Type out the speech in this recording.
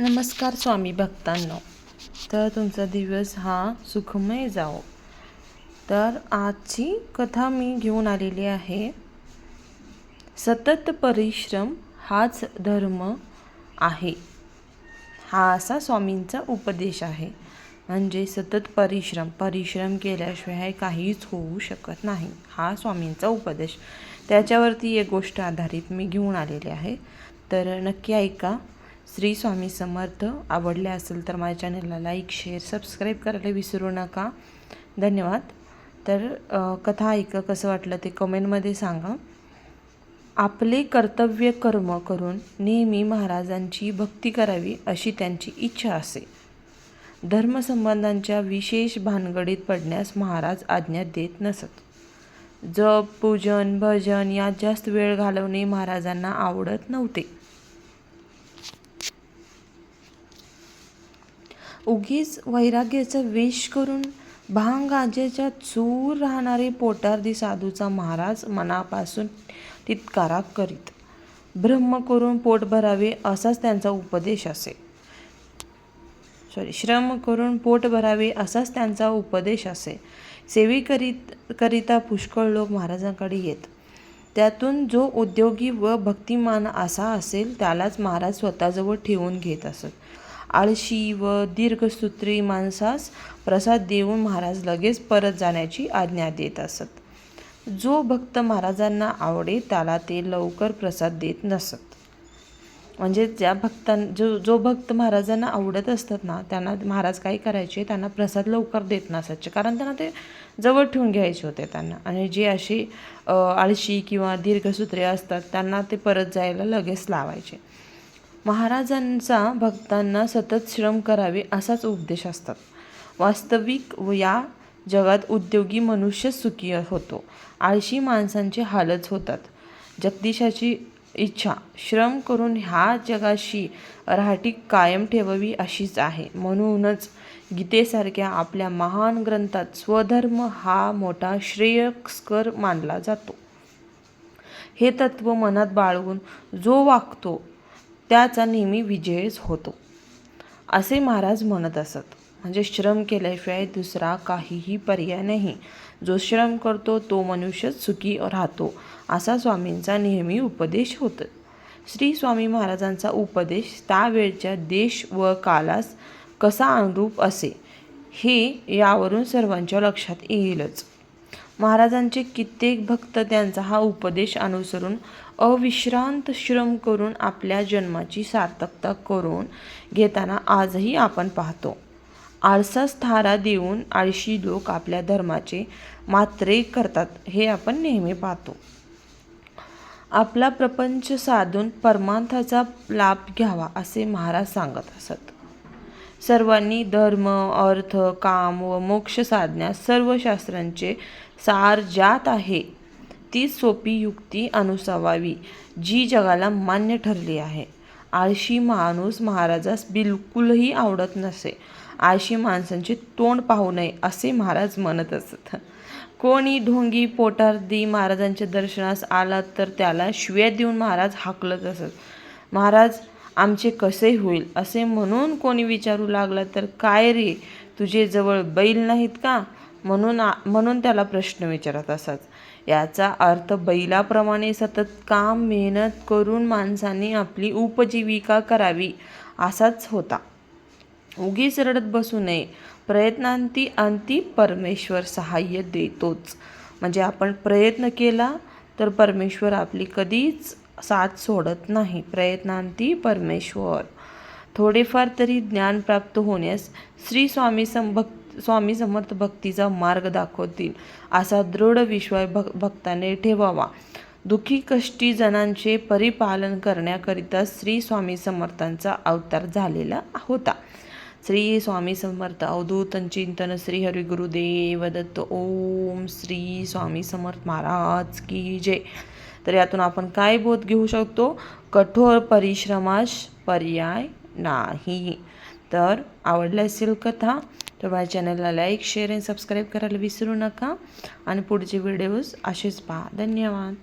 नमस्कार स्वामी भक्तांनो. तर तुमचा दिवस हा सुखमय जाओ तर आजची कथा मी घेऊन आलेली आहे. सतत परिश्रम हाच धर्म आहे. हा असा स्वामींचा उपदेश आहे. म्हणजे सतत परिश्रम परिश्रम केल्याशिवाय काहीच होऊ शकत नाही. हा स्वामींचा उपदेश. त्याच्यावरती एक गोष्ट आधारित मी घेऊन आलेली आहे. तर नक्की ऐका. श्री स्वामी समर्थ आवडले असेल तर माझ्या चॅनलला लाईक शेअर सबस्क्राईब करायला विसरू नका. धन्यवाद. तर कथा ऐका कसं वाटलं ते कमेंटमध्ये सांगा. आपले कर्तव्य कर्म करून नेहमी महाराजांची भक्ती करावी अशी त्यांची इच्छा असे. धर्मसंबंधांच्या विशेष भानगडीत पडण्यास महाराज आज्ञा देत नसत. जप पूजन भजन यात जास्त वेळ घालवणे महाराजांना आवडत नव्हते. उगीच वैराग्याचं वेश करून भांग गाजेच्या चूर राहणारे पोटार्दी साधूचा महाराज मनापासून तितकारा करीत ब्रह्म करून पोट भरावे असाच त्यांचा उपदेश असे. सॉरी श्रम करून पोट भरावे असाच त्यांचा उपदेश असे. सेवी करीत करिता पुष्कळ लोक महाराजांकडे येत. त्यातून जो उद्योगी व भक्तिमान असा असेल त्यालाच महाराज स्वतःजवळ ठेवून घेत असत. आळशी व दीर्घसूत्री माणसास प्रसाद देऊन महाराज लगेच परत जाण्याची आज्ञा देत असत. जो भक्त महाराजांना आवडे त्याला ते लवकर प्रसाद देत नसत. म्हणजे ज्या भक्तां जो जो भक्त महाराजांना आवडत असतात ना त्यांना महाराज काय करायचे त्यांना प्रसाद लवकर देत नसायचे. कारण त्यांना ते जवळ ठेवून घ्यायचे होते त्यांना. आणि जे असे आळशी किंवा दीर्घसूत्रे असतात त्यांना ते परत जायला लगेच लावायचे. महाराजांचा भक्तांना सतत श्रम करावे असाच उपदेश असतात. वास्तविक व या जगात उद्योगी मनुष्य सुखी होतो. आळशी माणसांचे हालच होतात. जगदीशाची इच्छा श्रम करून ह्या जगाशी राहटी कायम ठेवावी अशीच आहे. म्हणूनच गीतेसारख्या आपल्या महान ग्रंथात स्वधर्म हा मोठा श्रेयस्कर मानला जातो. हे तत्व मनात बाळगून जो वागतो त्याचा नेहमी विजयच होतो. असे महाराज म्हणत असत. म्हणजे श्रम केल्याशिवाय दुसरा काहीही पर्याय नाही. जो श्रम करतो तो मनुष्यच सुखी राहतो असा स्वामींचा नेहमी उपदेश होतो. श्री स्वामी महाराजांचा उपदेश त्यावेळच्या देश व कालास कसा अनुरूप असे हे यावरून सर्वांच्या लक्षात येईलच. महाराजांचे कित्येक भक्त त्यांचा हा उपदेश अनुसरून अविश्रांत श्रम करून आपल्या जन्माची सार्थकता करून घेताना आजही आपण पाहतो. आळसास थारा देऊन आळशी लोक आपल्या धर्माचे मात्रे करतात हे आपण नेहमी पाहतो. आपला प्रपंच साधून परमार्थाचा लाभ घ्यावा असे महाराज सांगत असत. सर्वांनी धर्म अर्थ काम व मोक्ष साधण्यास सर्व शास्त्रांचे सार ज्यात आहे ती सोपी युक्ती अनुसवावी जी जगाला मान्य ठरली आहे. आळशी माणूस महाराजास बिलकुलही आवडत नसे. आळशी माणसांचे तोंड पाहू नये असे महाराज म्हणत असत. कोणी ढोंगी पोटार्दी महाराजांच्या दर्शनास आला तर त्याला शिव्या देऊन महाराज हाकलत असत. महाराज आमचे कसे होईल असे म्हणून कोणी विचारू लागला तर काय रे? तुझे जवळ बैल नाहीत का? म्हणून म्हणून त्याला प्रश्न विचारत असत याचा अर्थ बैलाप्रमाणे सतत काम मेहनत करून माणसाने आपली उपजीविका करावी असाच होता. उगीच रडत बसू नये. प्रयत्नांती अंती परमेश्वर सहाय्य देतोच. म्हणजे आपण प्रयत्न केला तर परमेश्वर आपली कधीच साथ सोडत नाही. प्रयत्नांती परमेश्वर. थोडेफार तरी ज्ञान प्राप्त होण्यास श्री स्वामी संभक्त स्वामी समर्थ भक्तीचा मार्ग दाखवतील. असा दृढ विश्वास भक भक्ताने ठेवावा. दुःखी कष्टी जणांचे परिपालन करण्याकरिता श्री स्वामी समर्थांचा अवतार झालेला होता. श्री स्वामी समर्थ अवधूत चिंतन श्री हरी गुरुदेव दत्त. ओम श्री स्वामी समर्थ महाराज की जय. तर यातून आपण काय बोध घेऊ शकतो? कठोर परिश्रमास पर्याय नाही. तर आवडली असेल कथा तर माझ्या चॅनलला लाईक शेअर आणि सबस्क्राईब करायला विसरू नका. आणि पुढचे व्हिडिओज असेच पहा. धन्यवाद.